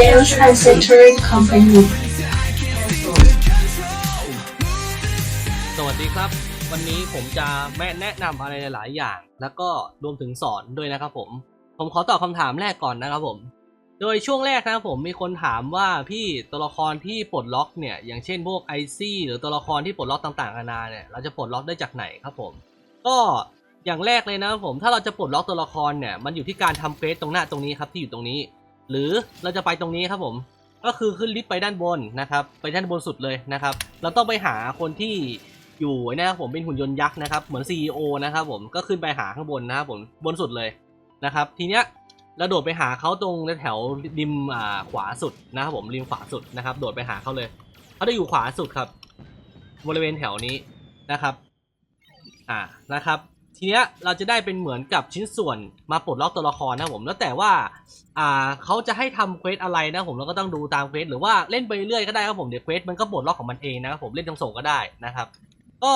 Dance and Centering Company สวัสดีครับ วันนี้ผมจะแม่แนะนำอะไรหลายอย่าง แล้วก็รวมถึงสอนด้วยนะครับผม ผมขอตอบคำถามแรกก่อนนะครับผม โดยช่วงแรกนะครับผมมีคนถามว่าพี่ตัวละครที่ปลดล็อกเนี่ย อย่างเช่นพวกไอซี่หรือตัวละครที่ปลดล็อกต่างๆนานาเนี่ยเราจะปลดล็อกได้จากไหนครับผม ก็อย่างแรกเลยนะครับผมถ้าเราจะปลดล็อกตัวละครเนี่ยมันอยู่ที่การทำเฟสตรงหน้าตรงนี้ครับที่อยู่ตรงนี้ หรือเราจะไปตรงนี้ครับผม ก็คือขึ้นลิฟต์ไปด้านบนนะครับ ไปด้านบนสุดเลยนะครับ เราต้องไปหาคนที่อยู่นะครับผมเป็นหุ่นยนต์ยักษ์นะครับ เหมือน CEO นะครับผม ก็ขึ้นไปหาข้างบนนะครับผมบนสุดเลยนะครับ ทีเนี้ยเราโดดไปหาเขาตรงแถวริมอ่าขวาสุดนะครับผมริมขวาสุดนะครับ โดดไปหาเขาเลยเขาจะอยู่ขวาสุดครับ บริเวณแถวนี้นะครับ อ่านะครับ ทีเนี้ยเราจะได้เป็นเหมือนกับชิ้นส่วนมาปลดล็อกตัวละครนะผมแล้วแต่ว่าอ่าเขาจะให้ทำเควสอะไรนะผมเราก็ต้องดูตามเควสหรือว่าเล่นไปเรื่อยก็ได้ครับผมเดี๋ยวเควสมันก็ปลดล็อกของมันเองนะครับผมเล่นตรงส่งก็ได้นะครับก็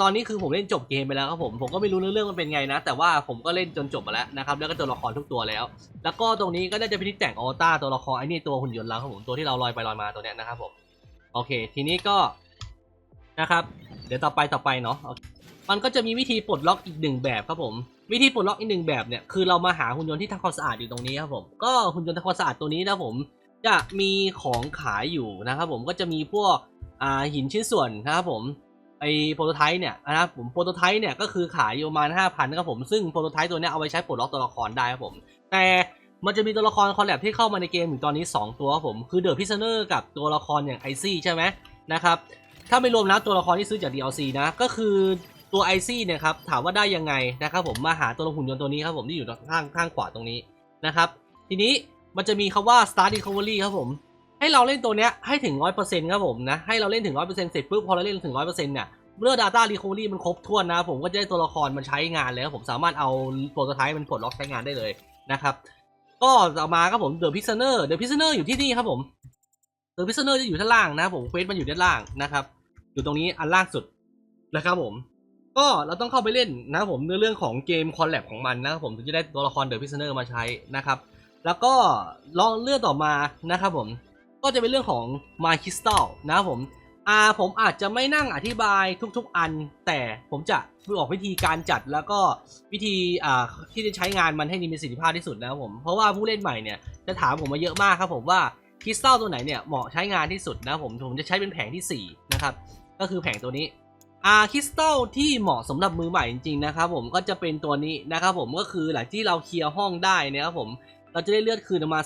ตอนนี้คือผมเล่นจบเกมไปแล้วครับผมผมก็ไม่รู้เรื่องมันเป็นไงนะ แต่ว่าผมก็เล่นจนจบมาแล้วนะครับแล้วก็ตัวละครทุกตัวแล้ว แล้วก็ตรงนี้ก็น่าจะเป็นที่แต่งออต้าตัวละครไอ้นี่ตัวหุ่นยนต์เราครับผมตัวที่เราลอยไปลอยมาตัวเนี้ยนะครับผมโอเค ทีนี้ก็นะครับ เดี๋ยวต่อไปต่อไปเนาะ มันก็จะมีวิธีปลดล็อกอีกหนึ่งแบบครับผม วิธีปลดล็อกอีกหนึ่งแบบเนี่ยคือเรามาหาหุ่นยนต์ที่ทำความสะอาดอยู่ตรงนี้ครับผมก็หุ่นยนต์ทำความสะอาดตัวนี้นะผมจะมีของขายอยู่นะครับผมก็จะมีพวกอ่าหินชิ้นส่วนนะครับผมไอโปรโตไทป์เนี่ยนะครับผมโปรโตไทป์เนี่ยก็คือขายอยู่ประมาณ5,000นครับผมซึ่งโปรโตไทป์ตัวนี้เอาไว้ใช้ปลดล็อกตัวละครได้ครับผมแต่มันจะมีตัวละครคอลแลบที่เข้ามาในเกมอยู่ตอนนี้ 2 ตัวครับผมคือเดอะพิซเนอร์กับตัวละครอย่างไอซี่ใช่ไหมนะครับถ้าไม่รวมนะตัวละครที่ซื้อจาก DLC นะก็คือ ตัวไอซี่เนี่ยครับถามว่าได้ยังไงนะครับผมมาหาตัวละหุ่นยนต์ตัวนี้ครับผมที่อยู่ข้างข้างขวาตรงนี้นะครับทีนี้มันจะมีคำว่า start recovery ครับผม ให้เราเล่นตัวเนี้ยให้ถึง 100%ครับผมนะให้เราเล่นถึง 100%เสร็จปุ๊บพอเราเล่นถึง 100%เนี่ยเมื่อ data recovery มันครบถ้วนนะผมก็จะได้ตัวละครมันใช้งานเลยครับผมสามารถเอาโปรโตไทป์มันปลดล็อกใช้งานได้เลยนะครับก็ต่อมาครับผม The Prisoner The Prisoner อยู่ที่นี่ครับผม The Prisoner จะอยู่ด้านล่างนะครับผมเควสมันอยู่ด้านล่างนะครับอยู่ตรงนี้อันล่างสุดนะครับผม ก็เราต้องเข้าไปเล่นนะครับผมในเรื่องของเกมคอลแลบของมันนะครับผมถึงจะได้ตัวละครเดอะพิซเนอร์มาใช้นะครับ แล้วก็ลองเลื่อนต่อมานะครับผมก็จะเป็นเรื่องของ My Crystal นะครับผมอ่าผมอาจจะไม่นั่งอธิบายทุกๆอัน แต่ผมจะบอกวิธีการจัดแล้วก็วิธีอ่าที่จะใช้งานมันให้มีประสิทธิภาพที่สุดนะครับผมเพราะว่าผู้เล่นใหม่เนี่ยจะถามผมมาเยอะมากครับผมว่าคริสตัลตัวไหนเนี่ยเหมาะใช้งานที่สุดนะผมผมจะใช้เป็นแผงที่สี่นะครับก็คือแผงตัวนี้ อาคริสตัลที่เหมาะสำหรับมือใหม่จริงๆนะครับผมก็จะเป็นตัวนี้นะครับผมก็คือหลังที่เราเคลียร์ห้องได้นะครับผมเราจะได้เลือดคืนประมา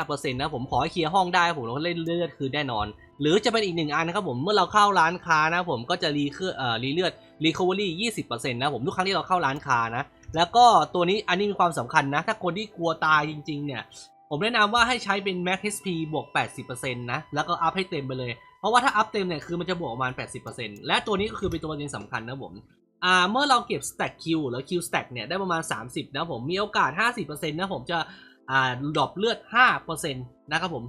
15%นะผมขอให้เคลียร์ห้องได้ผมเราก็เล่นเลือดคืนแน่นอน หรือจะเป็นอีกหนึ่งอันนะครับผมเมื่อเราเข้าร้านค้านะผมก็จะรีเครื่อเอ่อรีเลือดรีคอเวอรี่20%นะผมทุกครั้งที่เราเข้าร้านค้านะแล้วก็ตัวนี้อันนี้มีความสำคัญนะ ถ้าคนที่กลัวตายจริง ๆ เนี่ย ผมแนะนำว่าให้ใช้เป็น Max HP บวก 80%นะแล้วก็อัพให้เต็มไปเลย เพราะว่าถ้าอัพเต็มเนี่ยคือมันจะบวกประมาณ 80%และตัวนี้ก็คือเป็นตัวประเด็นสำคัญนะผมอ่าเมื่อเราเก็บ stack Q หรือ Q stack เนี่ยได้ประมาณ 30 นะผมมีโอกาส 50%นะผมจะอ่าดรอปเลือด 5%นะครับผม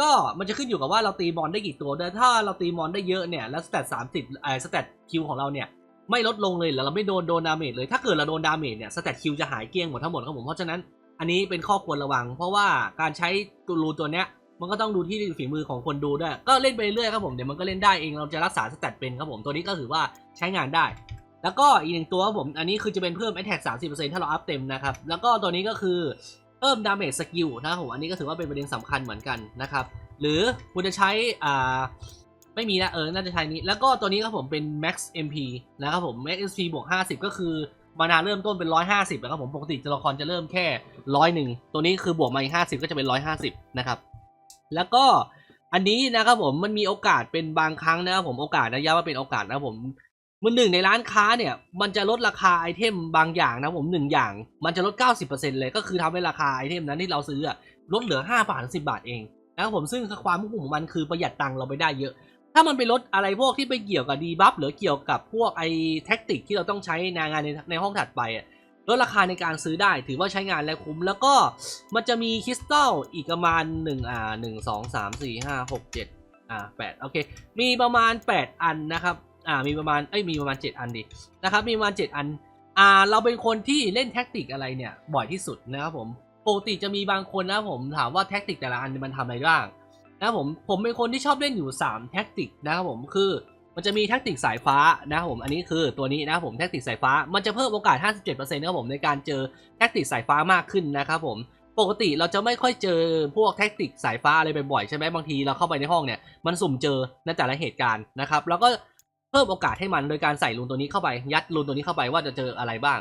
ก็มันจะขึ้นอยู่กับว่าเราตีมอนได้กี่ตัวด้วยถ้าเราตีมอนได้เยอะเนี่ยแล้วสเตต30อ่าสเตตคิวของเราเนี่ยไม่ลดลงเลยแล้วเราไม่โดนโดนดาเมจเลย ถ้าเกิดเราโดนดาเมจเนี่ยสเตตคิวจะหายเกลี้ยงหมดทั้งหมดครับผมเพราะฉะนั้นอันนี้เป็นข้อควรระวัง เพราะว่าการใช้ตัวรูตัวเนี้ย มันก็ต้องดูที่ฝีมือของคนดูด้วย ก็เล่นไปเรื่อยครับผม เดี๋ยวมันก็เล่นได้เอง เราจะรักษาสแตทเป็นครับผม ตัวนี้ก็ถือว่าใช้งานได้ แล้วก็อีกหนึ่งตัวครับผม อันนี้คือจะเป็นเพิ่ม attack 30%ถ้าเราอัพเต็มนะครับ แล้วก็ตัวนี้ก็คือเพิ่ม damage skill นะครับผม อันนี้ก็ถือว่าเป็นประเด็นสำคัญเหมือนกันนะครับ หรือคุณจะใช้ อ่า ไม่มีนะเออ น่าจะใช้นี้ แล้วก็ตัวนี้ครับผมเป็น max mp นะครับผม max mp บวก50 ก็คือมานาเริ่มต้นเป็น 150นะครับผม ปกติตัวละครจะเริ่มแค่ร้อยหนึ่งตัวนี้คือบวกมาอีก50 ก็จะเป็น 150 นะครับ แล้วก็อันนี้นะครับผมมันมีโอกาสเป็นบางครั้งนะครับผมโอกาสนะย้ำว่าเป็นโอกาสนะครับผมมือหนึ่งในร้านค้าเนี่ยมันจะลดราคาไอเทมบางอย่างนะผมหนึ่งอย่างมันจะลด 90%เลยก็คือทำให้ราคาไอเทมนั้นที่เราซื้อลดเหลือ5บาทถึง10บาทเองนะครับผมซึ่งความมุ่งของมันคือประหยัดตังค์เราไปได้เยอะ ถ้ามันไปลดอะไรพวกที่ไปเกี่ยวกับดีบัฟหรือเกี่ยวกับพวกไอแท็กติกที่เราต้องใช้ในงานในในห้องถัดไปอะ ลดราคาในการซื้อได้ถือว่าใช้งานและคุ้ม แล้วก็มันจะมีคริสตัลอีกประมาณหนึ่งอ่าหนึ่งสองสามสี่ห้าหกเจ็ดอ่าแปดโอเค มีประมาณแปดอันนะครับอ่ามีประมาณเอ้ยมีประมาณเจ็ดอันดินะครับมีประมาณเจ็ดอันอ่าเราเป็นคนที่เล่นแท็กติกอะไรเนี่ยบ่อยที่สุดนะครับผมปกติจะมีบางคนนะผมถามว่าแท็กติกแต่ละอันมันทำอะไรบ้างนะครับผมผมเป็นคนที่ชอบเล่นอยู่ 3 แท็กติกนะครับผมคือ มันจะมีแท็กติกสายฟ้านะครับผม อันนี้คือตัวนี้นะครับผมแท็กติกสายฟ้า มันจะเพิ่มโอกาส 57%นะครับผมในการเจอแท็กติกสายฟ้ามากขึ้นนะครับผม ปกติเราจะไม่ค่อยเจอพวกแท็กติกสายฟ้าอะไรบ่อยๆใช่ไหมบางทีเราเข้าไปในห้องเนี่ยมันสุ่มเจอในแต่ละเหตุการณ์นะครับ แล้วก็เพิ่มโอกาสให้มันโดยการใส่รูนตัวนี้เข้าไป ยัดรูนตัวนี้เข้าไปว่าจะเจออะไรบ้าง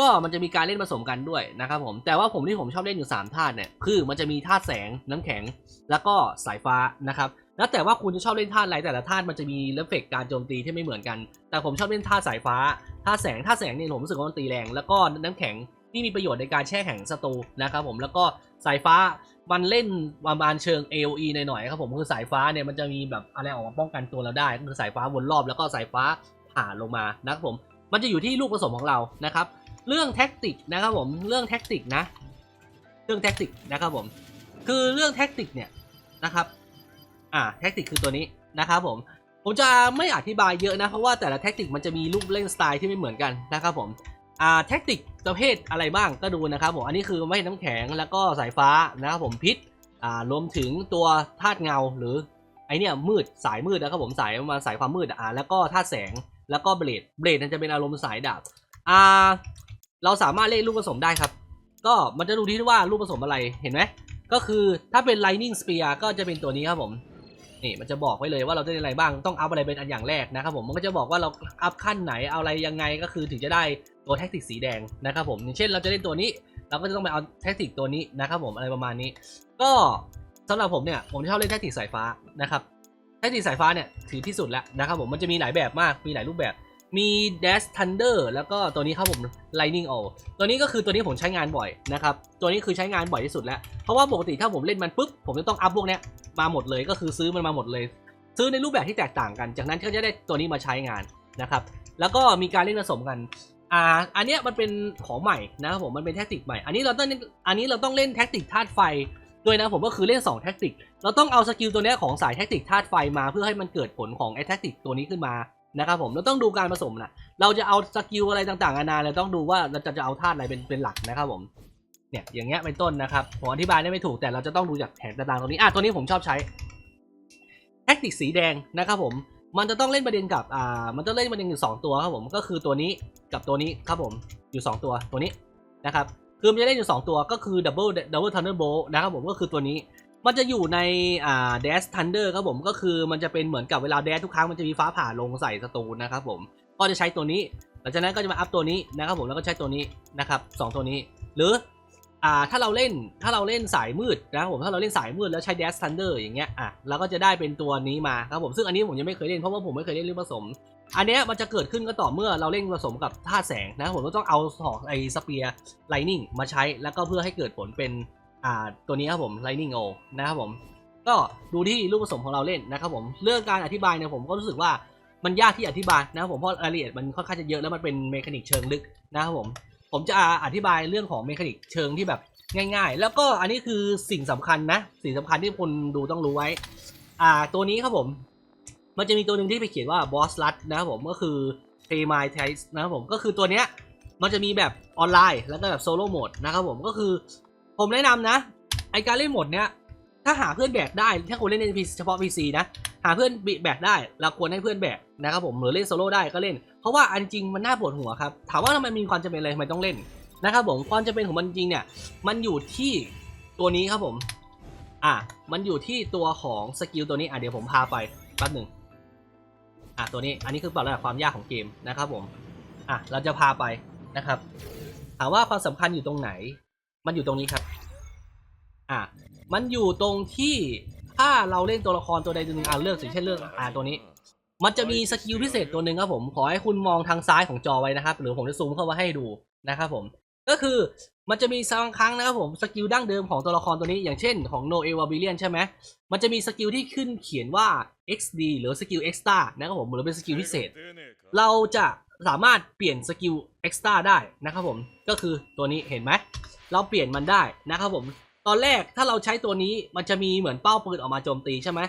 ก็มันจะมีการเล่นผสมกันด้วยนะครับผม แต่ว่าผมที่ผมชอบเล่นอยู่3ธาตุเนี่ยคือมันจะมีธาตุแสงน้ำแข็งแล้วก็สายฟ้านะครับ แล้วแต่ว่าคุณจะชอบเล่นธาอะไรแต่ละธามันจะมีเอฟเฟกการโจมตีที่ไม่เหมือนกัน แต่ผมชอบเล่นธาสายฟ้าธาแสงธาแสงเนี่ยผมรู้สึกว่ามันตีแรง แล้วก็น้ำแข็งที่มีประโยชน์ในการแช่แข็งศัตรูนะครับผมแล้วก็สายฟ้ามันเล่นประมาณเชิง AOE หน่อยๆครับผมคือสายฟ้าเนี่ยมันจะมีแบบอะไรออกมาป้องกันตัวเราได้ก็คือสายฟ้าวนรอบแล้วก็สายฟ้าผ่าลงมานะครับผมมันจะอยู่ที่ลูกผสมของเรานะครับเรื่องแท็กติกนะครับผมเรื่องแท็กติกนะ เรื่องแท็กติกนะครับผมคือเรื่องแท็กติกเนี่ยนะครับ อ่าแท็กติกคือตัวนี้นะครับผม ผมจะไม่อธิบายเยอะนะ เพราะว่าแต่ละแท็กติกมันจะมีลูกเล่นสไตล์ที่ไม่เหมือนกันนะครับผมอ่าแท็กติกประเภทอะไรบ้างก็ดูนะครับผม อันนี้คือไม่น้ำแข็งแล้วก็สายฟ้านะครับผมพิษอ่ารวมถึงตัวธาตุเงาหรือไอเนี่ยมืดสายมืดนะครับผมสายมาสายความมืดอ่าแล้วก็ธาตุแสงแล้วก็เบลดเบลดนั่นจะเป็นอารมณ์สายดาบอ่าเราสามารถเล่นลูกผสมได้ครับ ก็มันจะดูที่ว่าลูกผสมอะไรเห็นไหมก็คือถ้าเป็น Lightning Spear ก็จะเป็นตัวนี้ครับผม นี่มันจะบอกไว้เลยว่าเราจะได้อะไรบ้างต้องอัพอะไรเป็นอันอย่างแรกนะครับผมมันก็จะบอกว่าเราอัพขั้นไหนเอาอะไรยังไงก็คือถึงจะได้ตัวแท็กติกสีแดงนะครับผมอย่างเช่นเราจะเล่นตัวนี้เราก็จะต้องไปเอาแท็กติกตัวนี้นะครับผมอะไรประมาณนี้ ก็สำหรับผมเนี่ยผมชอบเล่นแท็กติกสายฟ้านะครับแท็กติกสายฟ้าเนี่ยถือที่สุดแล้วนะครับผมมันจะมีหลายแบบมากมีหลายรูปแบบ มี Dash Thunder แล้วก็ตัวนี้ครับผม Lightning o ตัวนี้ก็คือตัวนี้ผมใช้งานบ่อยนะครับ ตัวนี้คือใช้งานบ่อยที่สุดแล้ว เพราะว่าปกติถ้าผมเล่นมันปุ๊บ ผมจะต้องอัพพวกเนี้ยมาหมดเลยก็คือซื้อมันมาหมดเลย ซื้อในรูปแบบที่แตกต่างกัน จากนั้นก็จะได้ตัวนี้มาใช้งานนะครับ แล้วก็มีการเล่นผสมกัน อ่า อันเนี้ยมันเป็นของใหม่นะครับผม มันเป็นแท็กติกใหม่ อันนี้เราต้อง อันนี้เราต้องเล่นแท็กติกธาตุไฟด้วยนะผมก็คือเล่น2แท็กติก เราต้องเอาสกิลตัวเนี้ยของสายแท็กติกธาตุไฟมาเพื่อให้มันเกิดผลของไอ้แท็กติกตัวนี้ขึ้นมา นะครับผมเราต้องดูการผสมนะเราจะเอาสกิลอะไรต่างๆนานาเราต้องดูว่าเราจะจะเอาธาตุอะไรเป็นเป็นหลักนะครับผมเนี่ยอย่างเงี้ยเป็นต้นนะครับผมอธิบายได้ไม่ถูกแต่เราจะต้องดูจากแผนต่างๆตรงนี้อะตัวนี้ผมชอบใช้แท็กติกสีแดงนะครับผมมันจะต้องเล่นประเด็นกับอ่ามันจะเล่นประเด็นอยู่สองตัวครับผมก็คือตัวนี้กับตัวนี้ครับผมอยู่สองตัวตัวนี้นะครับคือมันจะเล่นอยู่สองตัวก็คือ double double thunderbolt นะครับผมก็คือตัวนี้ มันจะอยู่ในอ่า dash thunder ครับผมก็คือมันจะเป็นเหมือนกับเวลา dash ทุกครั้งมันจะมีฟ้าผ่าลงใส่ศัตรูนะครับผมก็จะใช้ตัวนี้ หลังจากนั้นก็จะมาอัพตัวนี้นะครับผมแล้วก็ใช้ตัวนี้นะครับสองตัวนี้ หรืออ่าถ้าเราเล่นถ้าเราเล่นสายมืดนะครับผมถ้าเราเล่นสายมืดแล้วใช้ Dash Thunder อย่างเงี้ยอะเราก็จะได้เป็นตัวนี้มาครับผมซึ่งอันนี้ผมยังไม่เคยเล่นเพราะว่าผมไม่เคยเล่นเรื่องผสม อันเนี้ยมันจะเกิดขึ้นก็ต่อเมื่อเราเล่นผสมกับธาตุแสงนะครับผมก็ต้องเอาสองไอ้สเปียร์ไลนิ่งมาใช้แล้วก็เพื่อให้เกิดผลเป็น อ่าตัวนี้ครับผม Lightning O นะครับผม ก็ดูที่ลูกผสมของเราเล่นนะครับผมเรื่องการอธิบายเนี่ยผมก็รู้สึกว่ามันยากที่อธิบายนะครับผมเพราะรายละเอียดมันค่อนข้างจะเยอะแล้วมันเป็นเมคานิกเชิงลึกนะครับผมผมจะอธิบายเรื่องของเมคานิกเชิงที่แบบง่าย ๆ แล้วก็อันนี้คือสิ่งสำคัญนะ สิ่งสำคัญที่คนดูต้องรู้ไว้ อ่าตัวนี้ครับผม มันจะมีตัวหนึ่งที่ไปเขียนว่า boss l u t นะครับผมก็คือ pay my t a s นะครับผมก็คือตัวเนี้ยมันจะมีแบบออนไลน์แล้วก็แบบโซโล่โหมดนะครับผมก็คือ ผมแนะนำนะ ไอการเล่นหมดเนี้ยถ้าหาเพื่อนแบกได้ ถ้าคุณเล่นในเฉพาะ PC นะ หาเพื่อนแบกได้ เราควรให้เพื่อนแบกนะครับผมหรือเล่นโซโล่ได้ก็เล่น เพราะว่าอันจริงมันน่าปวดหัวครับ ถามว่าทำไมมีความจำเป็นอะไรทำไมต้องเล่นนะครับผมความจำเป็นของมันจริงเนี่ย มันอยู่ที่ตัวนี้ครับผม อะ มันอยู่ที่ตัวของสกิลตัวนี้ อะเดี๋ยวผมพาไปแป๊บหนึ่งอะตัวนี้ อันนี้คือปรับระดับความยากของเกมนะครับผม อะเราจะพาไปนะครับ ถามว่าความสำคัญอยู่ตรงไหน มันอยู่ตรงนี้ครับ อะมันอยู่ตรงที่ถ้าเราเล่นตัวละครตัวใดตัวหนึ่งอ่าเลือกสิเช่นเลือกอ่าตัวนี้ มันจะมีสกิลพิเศษตัวหนึ่งครับผมขอให้คุณมองทางซ้ายของจอไว้นะครับ หรือผมจะซูมเข้ามาให้ดูนะครับผม ก็คือมันจะมีบางครั้งนะครับผมสกิลดั้งเดิมของตัวละครตัวนี้ อย่างเช่นของ No e v a b i l i o n ใช่ไหมมันจะมีสกิลที่ขึ้นเขียนว่า XD หรือสกิล Extra นะครับผมหรือเป็นสกิลพิเศษ เราจะสามารถเปลี่ยนสกิล Extra ได้นะครับผมก็คือตัวนี้เห็นไหมเราเปลี่ยนมันได้นะครับผม ตอนแรกถ้าเราใช้ตัวนี้มันจะมีเหมือนเป้าปืนออกมาโจมตีใช่ไหม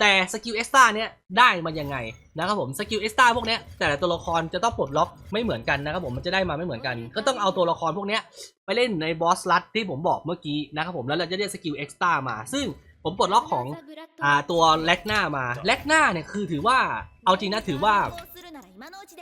แต่สกิลเอ็กซ์ต้าเนี่ยได้มายังไงนะครับผมสกิลเอ็กซ์ต้าพวกเนี้ยแต่ละตัวละครจะต้องปลดล็อกไม่เหมือนกันนะครับผมมันจะได้มาไม่เหมือนกัน ก็ต้องเอาตัวละครพวกเนี้ยไปเล่นในบอสลัดที่ผมบอกเมื่อกี้นะครับผมแล้วเราจะได้สกิลเอ็กซ์ต้ามา ซึ่งผมปลดล็อกของอ่าตัวแลกหน้ามาแลกหน้าเนี่ยคือถือว่าเอาจริงนะถือว่า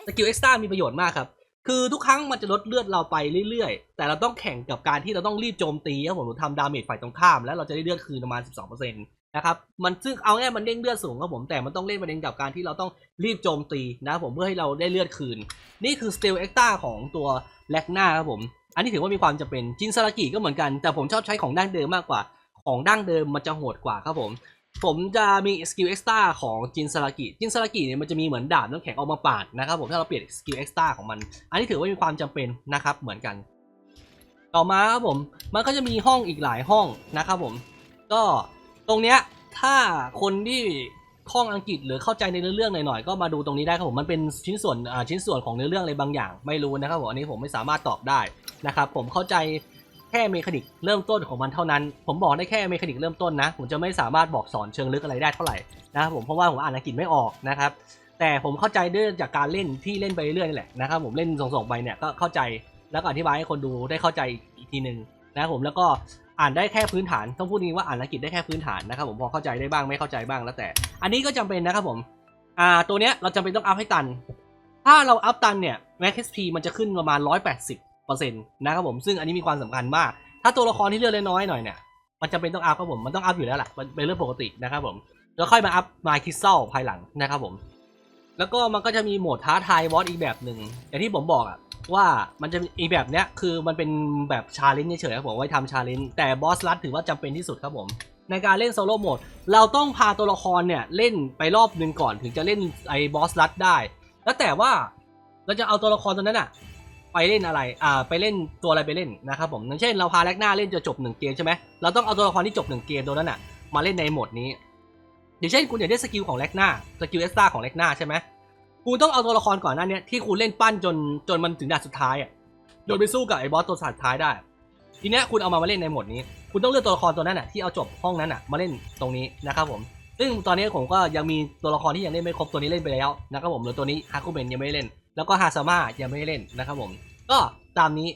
สกิลเอ็กซ์ต้ามีประโยชน์มากครับ คือทุกครั้งมันจะลดเลือดเราไปเรื่อยๆ แต่เราต้องแข่งกับการที่เราต้องรีบโจมตีครับผมทำดาเมจฝ่ายตรงข้าม แล้วเราจะได้เลือดคืนประมาณ 12%นะครับมันซึ่งเอาง่ายมันเด้งเลือดสูงครับผมแต่มันต้องเล่นประเด็นกับการที่เราต้องรีบโจมตีนะครับผมเพื่อให้เราได้เลือดคืน นี่คือสเตลเอ็กตร้าของตัวแลกหน้าครับผม อันนี้ถือว่ามีความจำเป็นจินซารากิก็เหมือนกันแต่ผมชอบใช้ของดั้งเดิมมากกว่า ของดั้งเดิมมันจะโหดกว่าครับผม ผมจะมีสกิลเอ็กซ์ตร้าของจินซารากิจินซารากิเนี่ยมันจะมีเหมือนดาบน้ำแข็งออกมาปาดนะครับผมถ้าเราเปลี่ยนสกิลเอ็กซ์ตร้าของมัน อันนี้ถือว่ามีความจำเป็นนะครับเหมือนกัน ต่อมาครับผมมันก็จะมีห้องอีกหลายห้องนะครับผม ก็ตรงเนี้ยถ้าคนที่คล่องอังกฤษหรือเข้าใจในเนื้อเรื่องหน่อยๆก็มาดูตรงนี้ได้ครับผมมันเป็นชิ้นส่วนอ่าชิ้นส่วนของเนื้อเรื่องอะไรบางอย่าง ไม่รู้นะครับผมอันนี้ผมไม่สามารถตอบได้นะครับผมเข้าใจ ค่เมคานิกเริ่มต้นของมันเท่านั้น ผมบอกได้แค่เมคานิกเริ่มต้นนะ ผมจะไม่สามารถบอกสอนเชิงลึกอะไรได้เท่าไหร่นะครับผมเพราะว่าผมอ่านอังกฤษไม่ออกนะครับ แต่ผมเข้าใจด้วยจากการเล่นที่เล่นไปเรื่อยนี่แหละนะครับผมเล่นส่งๆไปเนี่ยก็เข้าใจแล้วก็อธิบายให้คนดูได้เข้าใจอีกทีหนึ่งนะครับผมแล้วก็อ่านได้แค่พื้นฐานต้องพูดนี้ว่าอ่านอังกฤษได้แค่พื้นฐานนะครับผมพอเข้าใจได้บ้างไม่เข้าใจบ้างแล้วแต่ อันนี้ก็จำเป็นนะครับผมอ่าตัวเนี้ยเราจำเป็นต้องอัพให้ตัน ถ้าเราอัพตันเนี่ยแม็กซ์พีมันจะขึ้นประมาณ180 นะครับผมซึ่งอันนี้มีความสำคัญมาก ถ้าตัวละครที่เลือดน้อยหน่อยเนี่ยมันจำเป็นต้องอัพครับผมมันต้องอัพอยู่แล้วแหละมันเป็นเรื่องปกตินะครับผมแล้วค่อยมาอัพมาคิสเซลภายหลังนะครับผม แล้วก็มันก็จะมีโหมดท้าทายบอสอีกแบบหนึ่งอย่างที่ผมบอกอะว่ามันจะอีกแบบเนี้ยคือมันเป็นแบบชาเลนจ์เฉยๆครับผมไว้ทำชาเลนจ์แต่บอสลัดถือว่าจำเป็นที่สุดครับผม ในการเล่นโซโล่โหมดเราต้องพาตัวละครเนี่ยเล่นไปรอบหนึ่งก่อนถึงจะเล่นไอ้บอสลัดได้ แล้วแต่ว่าเราจะเอาตัวละครตัวนั้นอะ ไปเล่นอะไร อ่า ไปเล่นตัวอะไรไปเล่นนะครับผมอย่างเช่นเราพาแลกหน้าเล่นจะจบหนึ่งเกมใช่ไหมเราต้องเอาตัวละครที่จบหนึ่งเกมตัวนั้นอะมาเล่นในโหมดนี้ อย่างเช่นคุณอยากได้สกิลของแลกหน้าสกิลเอ็กซ์ตร้าของแลกหน้าใช่ไหมคุณต้องเอาตัวละครก่อนหน้าเนี้ยที่คุณเล่นปั้นจนจนมันถึงด่านสุดท้ายอะโดนไปสู้กับไอ้บอสตัวสุดท้ายได้ ทีเนี้ยคุณเอามามาเล่นในโหมดนี้ คุณต้องเลือกตัวละครตัวนั้นอะที่เอาจบห้องนั้นอะมาเล่นตรงนี้นะครับผมซึ่งตอนนี้ผมก็ยังมีตัวละครที่ยังเล่นไม่ครบตัวนี้เล่นไปแล้วนะครับผมหลือตัวนี้ฮาคุเบนยังไม่เล่น แล้วก็ฮาซาม่ายังไม่ได้เล่นนะครับผมก็ตามนี้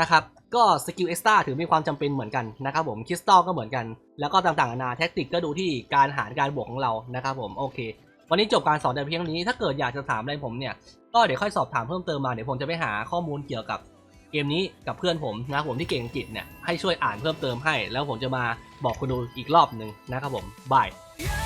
นะครับก็สกิลเอ็กซ์ตร้าถือมีความจำเป็นเหมือนกันนะครับผมคริสตัลก็เหมือนกัน แล้วก็ต่างๆนานาแท็กติกก็ดูที่การหารการบวกของเรานะครับผมโอเค วันนี้จบการสอนแต่เพียงนี้ถ้าเกิดอยากจะถามอะไรผมเนี่ยก็เดี๋ยวค่อยสอบถามเพิ่มเติมมาเดี๋ยวผมจะไปหาข้อมูลเกี่ยวกับเกมนี้กับเพื่อนผมนะผมที่เก่งอังกฤษเนี่ยให้ช่วยอ่านเพิ่มเติมให้ แล้วผมจะมาบอกคุณดูอีกรอบหนึ่งนะครับผมบาย Yeah!